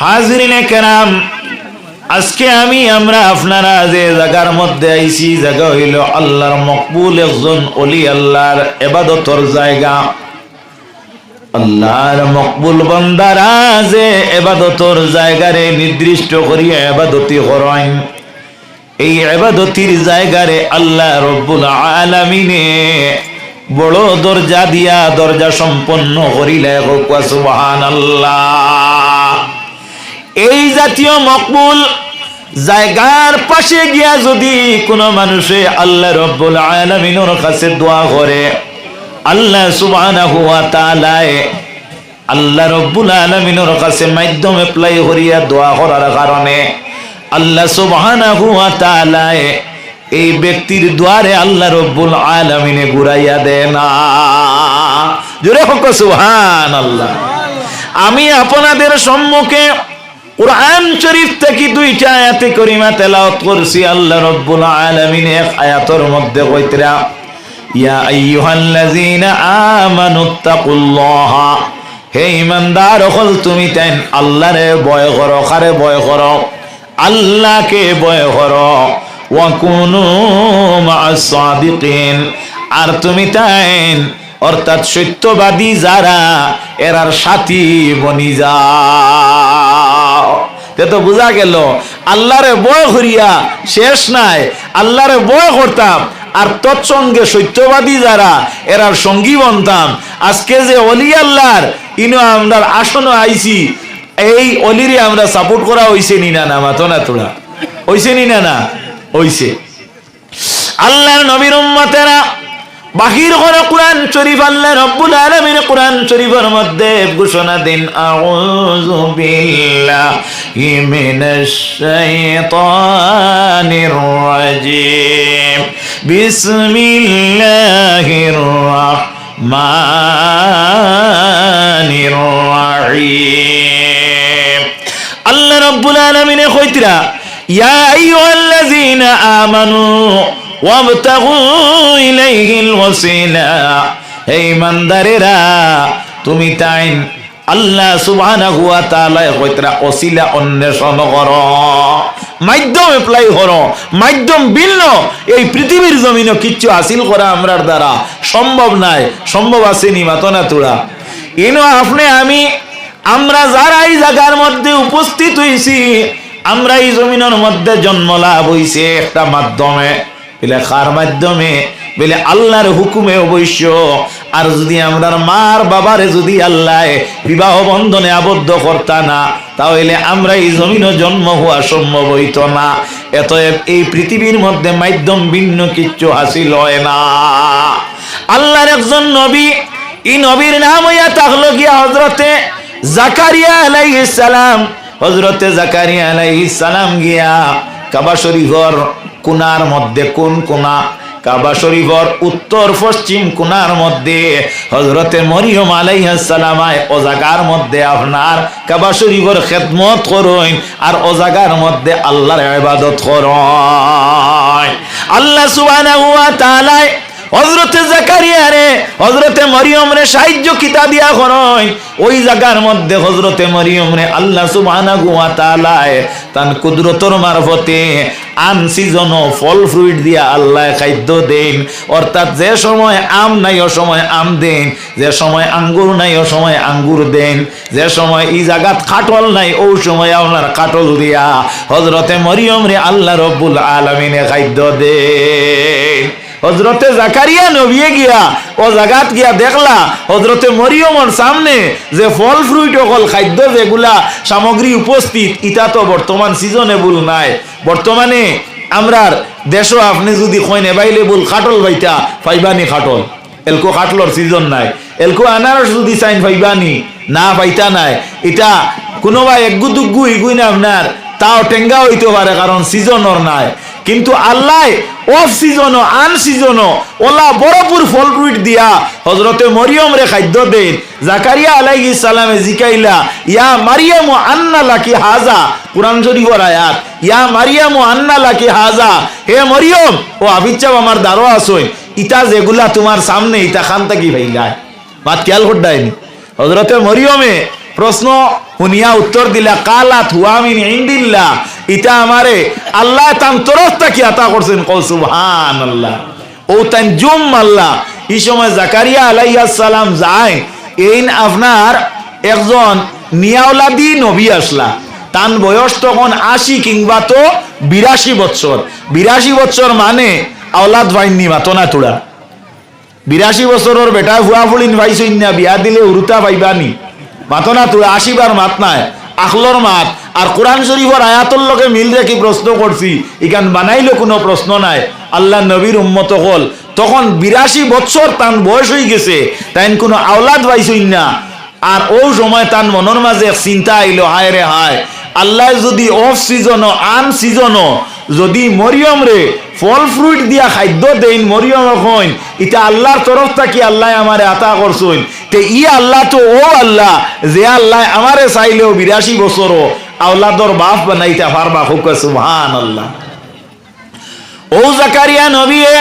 হাজরিনে কেরাম, আজকে আমি, আমরা আপনারা যে জায়গার মধ্যে আইছি জায়গা হইল আল্লাহর মকবুল একজন অলি আল্লাহর এবাদতর জায়গা। আল্লাহর মকবুল বন্দারা যে এবাদতর জায়গারে নির্দিষ্ট করিয়া এবাদতি করেন। এই এবাদতির জায়গারে আল্লাহ রব্বুল আলামিনে বড় দরজা দিয়া দরজা সম্পন্ন করিলে সুবহান আল্লাহ এই জাতীয় মকবুল জায়গার পাশে গিয়া যদি কোনো মানুষে আল্লাহ রব্বুল আলামিনের কাছে দোয়া করে, আল্লাহ তাআলায় আল্লাহ রব্বুল আলামিনের কাছে মাধ্যমে প্লাই করিয়া দোয়া করার কারণে আল্লাহ তাআলায় এই ব্যক্তির দ্বারে আল্লাহ রব্বুল আলামিনে ঘুরাইয়া দেয় না। জোরে হোক সুবহান আল্লাহ আমি আপনাদের সম্মুখে কোরআন শরীফ থেকে দুইটা আয়াতে করিমা তেলাওয়াত করছি, আল্লাহ রব্বুল আলামিন এক আয়াতের মধ্যে কইতরা, ইয়া আইয়ুহাল্লাযীনা আমানুত্তাকুল্লাহ হে ইমানদার, হল তুমি তাই আল্লাহরে ভয় করো, কারে ভয় করো? আল্লাহকে ভয় করো। ওয়াকুনু মা'আস সাদিকিন আর তুমি তাই অর্থাৎ সত্যবাদী যারা, এরার সাথী বনি যাও। তে বোঝা গেল, আল্লাহরে বয় করিয়া শেষ নাই, আল্লাহরে বয় করতাম, আর তৎসঙ্গে সত্যবাদী যারা, এরার সঙ্গী বনতাম। আজকে যে অলি আল্লাহর, ইনো আমরা আসনও আইছি, এই অলিরে আমরা সাপোর্ট করা হইছে নি না না, মাতো না তোরা? হইছে নি না না? হইছে। আল্লাহর নবীর উম্মতেরা বাহির করে কোরআন শরীফ আল্লাহ রব্বুল আলামিন কোরআন শরীফের মধ্যে ঘোষণা দিন, আউযু বিল্লাহি মিনাশ শাইতানির রাজিম। বিসমিল্লাহির রাহমানির রাহিম। আল্লাহ রব্বুল আলামিনে কইতরা, ইয়া আইয়ুহাল্লাযীনা আমানু হে ইমানদারেরা তুমি তাই আল্লাহ সুবহানাহু ওয়া তাআলা কইতরা ওসিলা অন্বেষণ করো। মাধ্যম এপ্লাই করো, মাধ্যম ভিন্ন এই পৃথিবীর জমিনে কিচ্ছু হাসিল করা আমরার দ্বারা সম্ভব নাই, সম্ভব আছে নি মাতনা তোরা ইনো আপনি আমি, আমরা যারা এই জায়গার মধ্যে উপস্থিত হইছি, আমরা এই জমিনের মধ্যে জন্ম লাভ হইছে একটা মাধ্যমে। বলে কার মাধ্যমে বলে, আল্লাহর হুকুমে অবশ্য, আর যদি আমরা মার বাবারে যদি আল্লাহ বিবাহ বন্ধনে আবদ্ধ করতা না, তাহলে আমরা এই জমিনে জন্ম হওয়া সম্ভব হইত না। এত এই পৃথিবীর মধ্যে মাধ্যম ভিন্ন কিচ্ছু হাসিল হয় না। আল্লাহর একজন নবী, এই নবীর নাম হইয়া থাকল গিয়া হজরতে জাকারিয়া আলাইহিস সালাম। হজরতে জাকারিয়া আলাইহিস সালাম গিয়া কাবা শরীফর কোনার মধ্যে, কোন কোনা? কাবা শরীফর উত্তর পশ্চিম কোনার মধ্যে। হজরতে মরিয়ম আলাইহাসালামায় ও জাগার মধ্যে আপনার কাবা শরীফর খেদমত করুন আর ও জাগার মধ্যে আল্লাহর ইবাদত করুন। আল্লাহ সুবহানাহু ওয়া তাআলা হজরতে জাকারিয়া রে হজরতে মরিয়ম রে সাহায্য কিতা দিয়া করয় ওই জায়গার মধ্যে হজরতে মরিয়ম রে আল্লাহ সুবহানাহু ওয়া তান কুদরতর মারফতে আন সিজন ফল ফ্রুইট দিয়া আল্লাহ খাদ্য দেন। অর্থাৎ যে সময় আম নাই, ও সময় আম দেন। যে সময় আঙ্গুর নাই, ও সময় আঙ্গুর দেন। যে সময় ই জাগাত কাটল নাই, ও সময় আপনার কাটল দিয়া। হজরতে মরিয়ম রে আল্লাহ রব্বুল আলমিনে খাদ্য দেন। হজরতে জাকারিয়া নবিয়ে গিয়া ও জাগাত গিয়া দেখলা, হজরতে মরিয়মর সামনে যে ফল ফ্রুইট অকল খাদ্য যেগুলা সামগ্রী উপস্থিত ইটা তো বর্তমান সিজনেবল নাই। বর্তমানে আমরার দেশও আপনি যদি কইন এভাইলেবল খাটল বাইটা ফাইবানি খাটল। এলকো খাটলর সিজন নাই। এলকো আনারস যদি চাইন ফাইবানি, না পাইতা নাই। এটা কোনোবা একগু দুগ্গু ইগুই না আপনার, তাও টেঙ্গা হইতে পারে কারণ সিজনর নাই। কিন্তু আল্লাহ অফ সিজনও আন সিজনও ওলা বড়পুর ফল ফ্রুইট দিয়া হজরতে মরিয়ম রে খাদ্য দেন। জাকারিয়া আলাইহিস সালামে জিকাইলা, ইয়া মারিয়াম আন্না লাকি হাজা? কুরআন শরীফের আয়াত, ইয়া মারিয়াম আন্না লাকি হাজা? হে মরিয়ম, ও আবিচ্ছাব আমার দ্বারো আসই ইটা যেগুলা তোমার সামনে ইটা খান থাকি ভাইলায় বাত খেয়াল করডাইনি হজরতে মরিয়মে প্রশ্ন শুনিয়া উত্তর দিলা কালা থুয়ামিন ইন্দিল্লা ইটা আমারে আল্লাহ তান তরফ তাকি আতা করছেন, কল সুবহান আল্লাহ ও তান জুম আল্লাহ, এই সময় জাকারিয়া আলাইহিস সালাম যায় এই আপনার একজন নিয়াওলাদি নবী আসলা। তান বয়স তখন আশি কিংবা তো বিরাশি বছর। বিরাশি বছর মানে আওলাদ ভাইনি মাতনা তোড়া। বিরাশি বছরের বেটা হুয়া ফুলিন ভাইছইন না বিয়া দিলে উরুতা পাইবানি। মাতনা তোড়া আশিবার মাত নাই। আখলর মাত। আর কোরআন শরীফর আয়াতর লগে মিল রেখে প্রশ্ন করছি ইখান বানাইলে কোনো প্রশ্ন নাই। আল্লাহ নবীর উম্মত হল। তখন বিরাশি বছর তান বয়স হয়ে গেছে তাই কোনো আওলাদ পাইছই না। আর ও সময় তান মনের মাঝে চিন্তা আইলো, হায় রে হায়। আল্লাহ যদি অফ সিজন আন সিজন যদি মরিয়ম রে ফল ফ্রুট দিয়া খাদ্য দেন মরিয়ম হইন এটা আল্লাহর তরফ থাকি আল্লাহ আমারে আতা করছইন। তে ই আল্লাহ তো ও আল্লাহ, যে আল্লাহ আমারে চাইলেও বিরাশি বছরও আওলাদর বাপ বানাইতে পারবা হুক সুবহান আল্লাহ ও জাকারিয়া নবীয়ে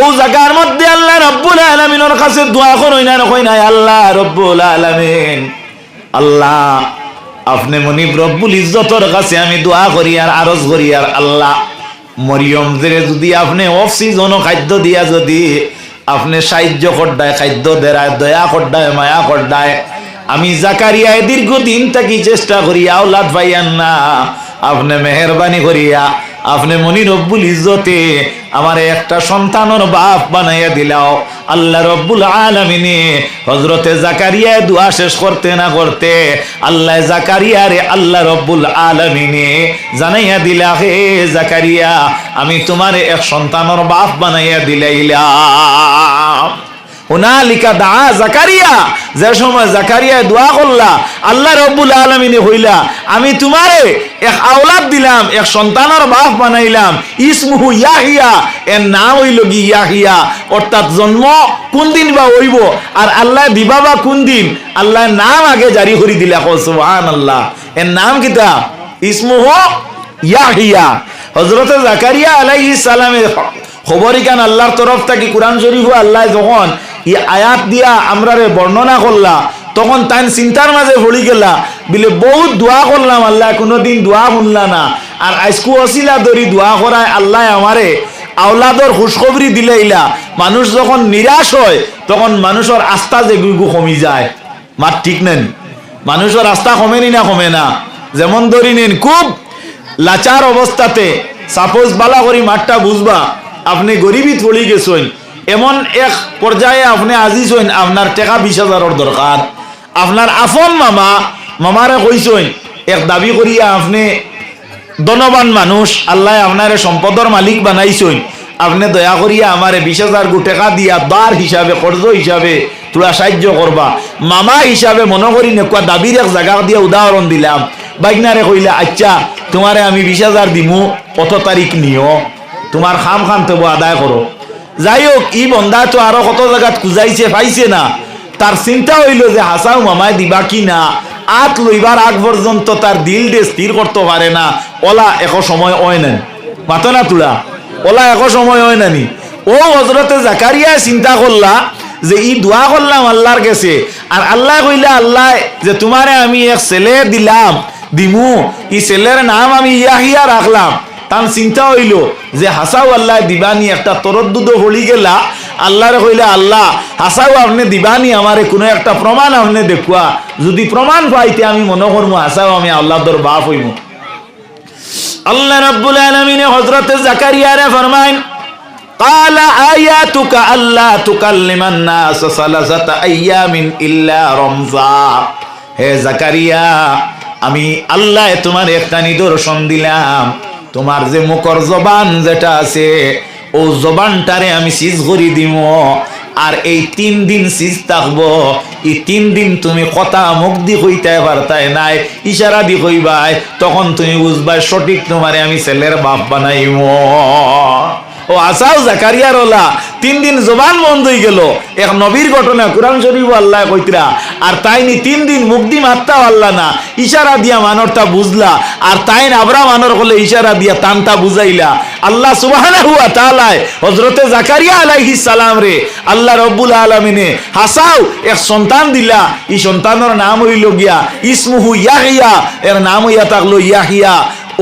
ও জাকার মধ্যে আল্লাহ রব্বুল আলামিনের কাছে দোয়া করই না কই না আল্লাহ রব্বুল আলামিন। আল্লাহ, আপনি মনিব রব্বুল ইজ্জতর কাছে আমি দোয়া করি আর আরজ করি আর আল্লাহ, মরিয়ম যদি আপনি অফ সিজন খাদ্য দিয়া যদি আপনি সাহায্য করডায়, খাদ্য দেরায়, দয়া করডায়, মায়া করডায়। আমি জাকারিয়ায় দীর্ঘদিন থাকি চেষ্টা করি, আওলাদ পাইয়ান না। আপনি মেহরবানি করিয়া আপনি মনি রব্বুল ইজ্জতে আমার একটা সন্তানের বাপ বানাইয়া দিলাও। আল্লাহ রব্বুল আলমিনে হজরতে জাকারিয়া দোয়া শেষ করতে না করতে আল্লাহ জাকারিয়া রে আল্লাহ রব্বুল আলমিনে জানাইয়া দিলা, হে জাকারিয়া, আমি তোমার এক সন্তানের বাপ বানাইয়া দিলাইলাম। হুনালিকা দা জাকারিয়া। যে সময় জাকারিয়া দোয়া করলা, আল্লাহ রব্বুল আলমিনে হইলা, আমি তোমারে এক আওলাদ দিলাম, এক সন্তানের বাপ বানাইলাম। ইসমুহু ইয়াহিয়া, এর নাম হইল কি ইয়াহিয়া? অর্থাৎ জন্ম কোন দিন বা হইব, আর আল্লাহ দিবা বা কোন দিন? আল্লাহ নাম আগে জারি করে দিলা সুবহান আল্লাহ এর নাম কিতা? ইসমুহু ইয়াহিয়া। হজরত জাকারিয়া আলাইহিস সালামের খবরিকান আল্লাহর তরফ থেকে কোরআন শরীফ আল্লাহ যখন ই আয়াত দিয়া আমরারে বর্ণনা করলা, তখন তাই চিন্তার মাঝে ভরি গেলা। বলে, বহুত দোয়া করলাম, আল্লাহ কোনোদিন দোয়া শুনলা না। আর আজকু অসিলা ধরি দোয়া করায় আল্লাহ আমারে আওলাদর খুশখবরি দিলে ইলা। মানুষ যখন নিরাশ হয়, তখন মানুষের আস্থা যে গুগু কমি যায়। মার ঠিক নেন? মানুষের আস্থা কমেনি না কমে না? যেমন ধরি নিন, খুব লাচার অবস্থাতে সাপোজ বালা করি মাঠটা বুঝবা আপনি গরিবই পড়ি গেছেন এমন এক পর্যায়ে আপনি আজিজ হইন, আপনার টেকা বিশ হাজারের দরকার আপনার আফন মামা মামারে কইসইন এক দাবি করিয়া আপনি ধনবান মানুষ, আল্লাহ আপনারে সম্পদর মালিক বানাইছইন আপনি দয়া করিয়া আমারে বিশ হাজার গু টাকা দিয়া দার হিসাবে কর্জ হিসাবে তোরা সাহায্য করবা মামা হিসাবে মনে করি নেকুয়া দাবির এক জায়গা দিয়া উদাহরণ দিলাম। বাইকনারে কইলে আচ্ছা তোমারে আমি বিশ হাজার দিমু কত তারিখ নিও। তোমার খাম খাম তবু আদায় করো যাই হোক ই বন্ধা তো আরও কত জায়গাত খুঁজাইছে, পাইছে না। তার চিন্তা হইল যে হাসাও মামায় দিবা কি না? আত লইবার আগ পর্যন্ত তার দিল দে স্থির করতে পারে না। ওলা এক সময় হয় না মাতো না তুলা? ওলা এক সময় হয় নানি। ও হজরতে জাকারিয়া চিন্তা করলা যে ই দোয়া করলাম আল্লাহর কাছে। আর আল্লাহ কইলা, আল্লাহ, যে তোমারে আমি এক ছেলে দিলাম, দিমু। ই ছেলের নাম আমি ইয়াহিয়া রাখলাম। তার চিন্তা হইল যে হাসাও আল্লাহ দিবানি একটা তরদ্দুদ হলি গেলা আল্লাহরে কইলে আল্লাহ হাসাও আপনি দিবানি আমারে কোনো একটা প্রমাণ আপনি দেখুয়া যদি প্রমাণ পাইতে আমি মনে করবো হাসাও আমি আল্লাহ তোর বাপ হইব আল্লাহ রাব্বুল আলামিনে হযরতে জাকারিয়ারে ফরমাইন قال آياتك ألا تكلم الناس ثلاثة أيام إلا رمزا হে জাকারিয়া আমি আল্লাহ তোমার একটা নিদর্শন দিলাম তোমার যে মুখর জবান যেটা আছে, ও জবানটারে আমি সিজ করি দিব। আর এই তিন দিন সিজ থাকব, এই তিন দিন তুমি কথা মুখ দি কইতে পারতাই নাই, ইশারা দি কইবাই, তখন তুমি বুঝবাই সঠিক তোমারে আমি ছেলের বাপ বানাইব ও আসাও জাকারিয়ার ওলা তিন দিন জবান বন্ধ হয়ে গেল। এক নবীর ঘটনা কোরআন শরীফ আল্লাহ কইতরা, আর তাই নি তিন দিন মুক্তি মাত্তা আল্লাহ না। ইশারা দিয়া মানরটা বুঝলা, আর তাই আবরা মানর হলে ইশারা দিয়া তানটা বুঝাইলা। আল্লাহ সুবহানাহু ওয়া তাআলায় হযরতে জাকারিয়া আলাইহিস সালাম রে, আল্লাহ রব্বুল আলামিনে হাসাও এক সন্তান দিলা। ই সন্তানের নাম হইল গিয়া, ইসমুহু ইয়াহিয়া, এর নাম হইয়া থাকল ইয়াহিয়া।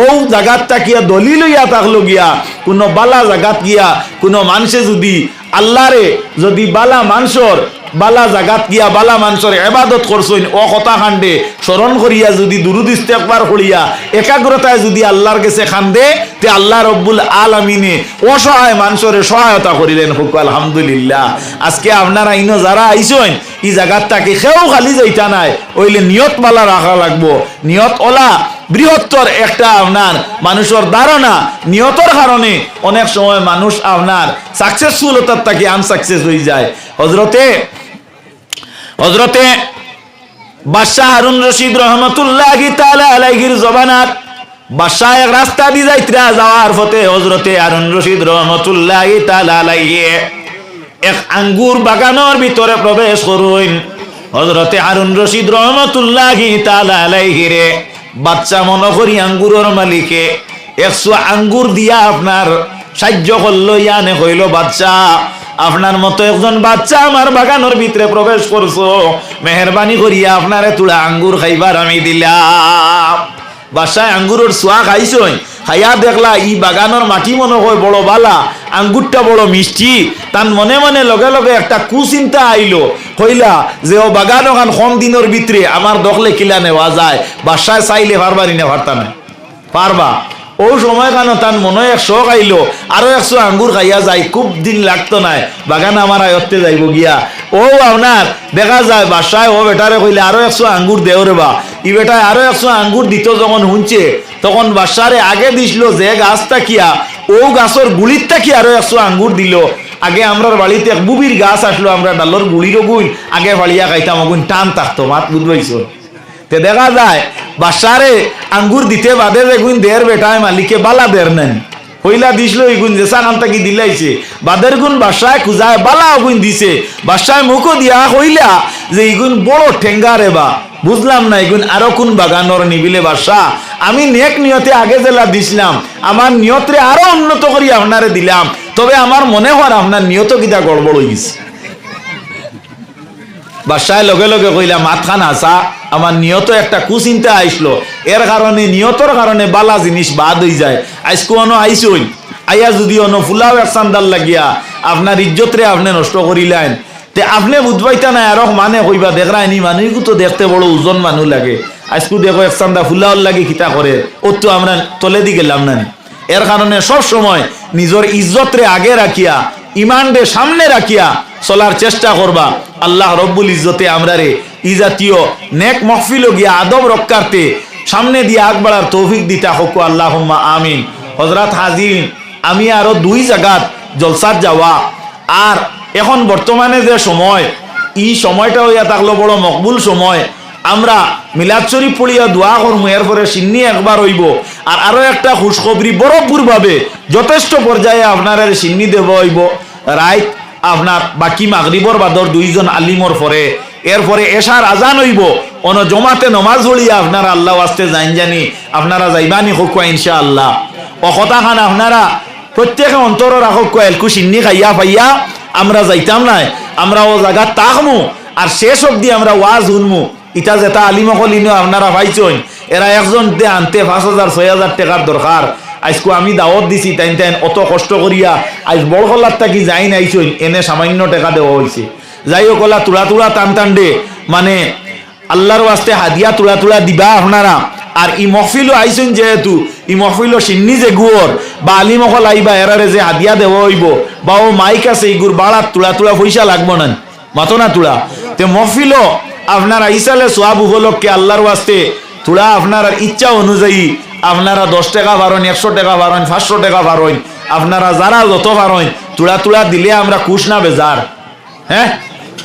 ও জাগাত তাকিয়া দলিল হইয়া থাকল গিয়া, কোনো বালা জাগাত গিয়া, কোনো মানুষে যদি আল্লাহরে যদি বালা মানসর বালা জাগাত গিয়া, বালা মানসর এবাদত করছইন ও কথা খান্ডে স্মরণ করিয়া যদি দুরুদ ইস্তেকবার করিয়া, একাগ্রতায় যদি আল্লাহর কাছে খান্দে, তে আল্লাহ রব্বুল আলামিনে অসহায় মানুষরে সহায়তা করিলেন। হুক, আলহামদুলিল্লাহ। আজকে আপনারা ইনো যারা আইসেন ই জাগাত তাকে সেও খালি যাইতা নাই, ওইলে নিয়ত বালা রাখা লাগবো। নিয়ত ওলা বৃহত্তর একটা আপনার মানুষের ধারণা নিয়তর কারণে অনেক সময় মানুষ আপনার সাকসেসফুল হতার তাকে আনসাকসেস হয়ে যায়। হজরতে হজরতে বাদশাহ হারুন রশিদ রহমতুল্লাহ আলাইহির জবানাত বাদশাহ এক রাস্তা দি যাইতরা, যাওয়ার পথে হজরতে হারুন রশিদ রহমতুল্লাহ আলাইহি এক আঙ্গুর বাগানের ভিতরে প্রবেশ করুন। হজরতে হারুন রশিদ রহমতুল্লাহ আলাইহি রে বাচ্চা মনে করি আঙ্গুরের মালিকে। একশো আঙ্গুর দিয়া আপনার সাহায্য করল, ইয়ানে হইল বাচ্চা। আপনার মতো একজন বাচ্চা আমার বাগানের ভিতরে প্রবেশ করছ। মেহরবানি করিয়া আপনারে তুলা আঙ্গুর খাইবার আমি দিলাম। বাসায় আঙ্গুরের সোয়া খাইছই। খাইয়া দেখলা, ই বাগানের মাটি মনে হয় বড় বালা, আঙ্গুরটা বড় মিষ্টি। তান মনে মনে লগে লগে একটা কুচিন্তা আইলো হইলা যে ও বাগান ওখান কম দিনের ভিতরে আমার দখলে কিলা নেওয়া যায়, বাসায় চাইলে পারবারি না পারতা না পারবা ও সময় কেন তার মনে শখ আইলো, আরও একশো আঙ্গুর খাইয়া যায় খুব দিন লাগতো নাই, বাগান আমার আয়ত্তে যাইব গিয়া। ও আপনার দেখা যায়, বাসায় ও বেটারে কইলে, আরও একশো আঙ্গুর দেও রে বা। ই বেটায় আরও একশো আঙ্গুর দিত যখন শুনছে, তখন বাসারে আগে দিছিল যে গাছটা কিয়া, ও গাছের গুলিরটা কি আরও একশো আঙ্গুর দিল। আগে আমরা বাড়িতে এক বুবির গাছ আসলো, আমরা ডালর গুলিরও গুল আগে ফালিয়া খাইতাম অগুন টান থাকতো মাত বুঝবাইছো? তে দেখা যায় বাসারে আঙ্গুর দিতে বাদে গুণ দের বেটায় মালিকে বালা দের নেন। হইলা দিছিল এই যে জেসা কান তাকি দিলাইছে। বাদের গুণ বাসায় খুঁজায় বালা গুণ দিছে। বাসায় মুখও দিয়া হইলা যে এই গুণ বড় ঠেঙ্গা রে বা। বুঝলাম না এগুন আরও কোন বাগানর নিবিলে বাসা। আমি নেক নিয়তে আগে জেলা দিছিলাম। আমার নিয়তরে আরও উন্নত করি আপনারে দিলাম। তবে আমার মনে হয় আপনার নিয়ত কিটা গড়বড় হয়ে গেছে বাসায় লগে লগে কইলা মাথান আসা আমার নিয়ত একটা কুচিন্তা আইসলো। এর কারণে, নিয়তর কারণে বালা জিনিস বাদ হয়ে যায়। আজকে অন আইসই আইয়া যদি অন ফুলাও এক লাগিয়া আপনার ইজ্জতরে আপনি নষ্ট করিলেন। তে আপনি বুঝবাইতা না আর মানে কইবা দেখরা নি মানুষ তো দেখতে বড় ওজন মানুষ লাগে। আজকে দেখো, এক চান্দা ফুলাওর লাগে খিতা করে। ও তো আমরা তলে দি গেলাম না। এর কারণে সব সময় নিজের ইজ্জতরে আগে রাখিয়া, ইমানরে সামনে রাখিয়া চলার চেষ্টা করবা। আল্লাহ রব্বুল ইজ্জতে আমরা রে, ই জাতীয় নেক মহফিল গিয়া আদব রক্ষার্থে সামনে দিয়ে আগ বাড়ার তৌফিক দিতা হকু আল্লাহ আমিন। হজরত হাজির, আমি আরও দুই জায়গাত জলসাত যাওয়া। আর এখন বর্তমানে যে সময়, ই সময়টা হইয়া থাকল বড় মকবুল সময়। আমরা মিলাদ শরীফ পড়িয়া দোয়া করব এরপরে সিন্নি একবার হইব। আর আরও একটা খুশখবরি বরফপুর ভাবে যথেষ্ট পর্যায়ে আপনার সিন্নি দেব হইব। রাইট আপনার বাকি মাগরিবর বাদর দুইজন আলিমর পরে। এরপরে এশার আজান হইব। অন জমাতে নমাজ হলিয়া আপনারা আল্লাহ আসতে যাইন জানি, আপনারা যাইবানি হোক ইনশা আল্লাহ ও কথা খান আপনারা প্রত্যেকে অন্তর রাখক এলকু সিন্নি খাইয়া পাইয়া আমরা যাইতাম নাই, আমরা ও জায়গা তাকমু, আর শেষ অব্দি আমরা ওয়াজ শুনমু। ইটা যেটা আলিমকল ইনো আপনারা পাইছইন, এরা একজন দে আনতে পাঁচ হাজার, ছয় হাজার টাকার দরকার। আজকে আমি দাওয়াত দিছি তাইন তাইন অত কষ্ট করিয়া আজ বড় হলার থাকি যাই নাইছইন এনে সামান্য টাকা দেওয়া হয়েছে যাই হোক, ওলা তুলা তুলা টান টান দে। মানে আল্লাহর ওয়াস্তে হাদিয়া তুলা তুলা দিবা আপনারা। আর ই মহফিলও আইসুন যেহেতু, ই মহফিলও সিন্নি যে গুয়র, বা আলিমকল আইবা, এরারে যে হাদিয়া দেওয়া হইব, বা ও মাইক আছে ইগুর বাড়াত তুলা তুলা পয়সা লাগবো না মাতো না তুলা। তে মহফিলও আপনারা ইসালে সোয়াব উপলক্ষে আল্লাহর ওয়াস্তে তুলা আপনার ইচ্ছা অনুযায়ী আপনারা দশ টাকা পারেন একশো টাকা পারেন পাঁচশো টাকা পারেন আপনারা যারা যত পারেন তুলা তুলা দিলে আমরা কুশ না বেজার হ্যাঁ?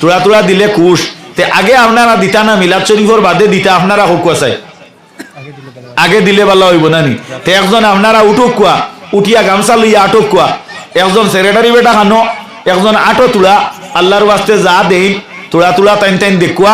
তুলা তুলা দিলে কুশ। তে আগে আপনারা দিতা না, মিলাদ শরীফর বাদে দিতা আপনারা হোক চাই আগে দিলে ভালো হইব না নি? তে একজন আপনারা উঠুক কোয়া উঠিয়া গামছা লইয়া আটক কোয়া একজন সেক্রেটারি বেটা খানো একজন আটো তুলা আল্লাহর বাস্তে যা দেই, তুলা তুলা টাইম টাইম দেখুয়া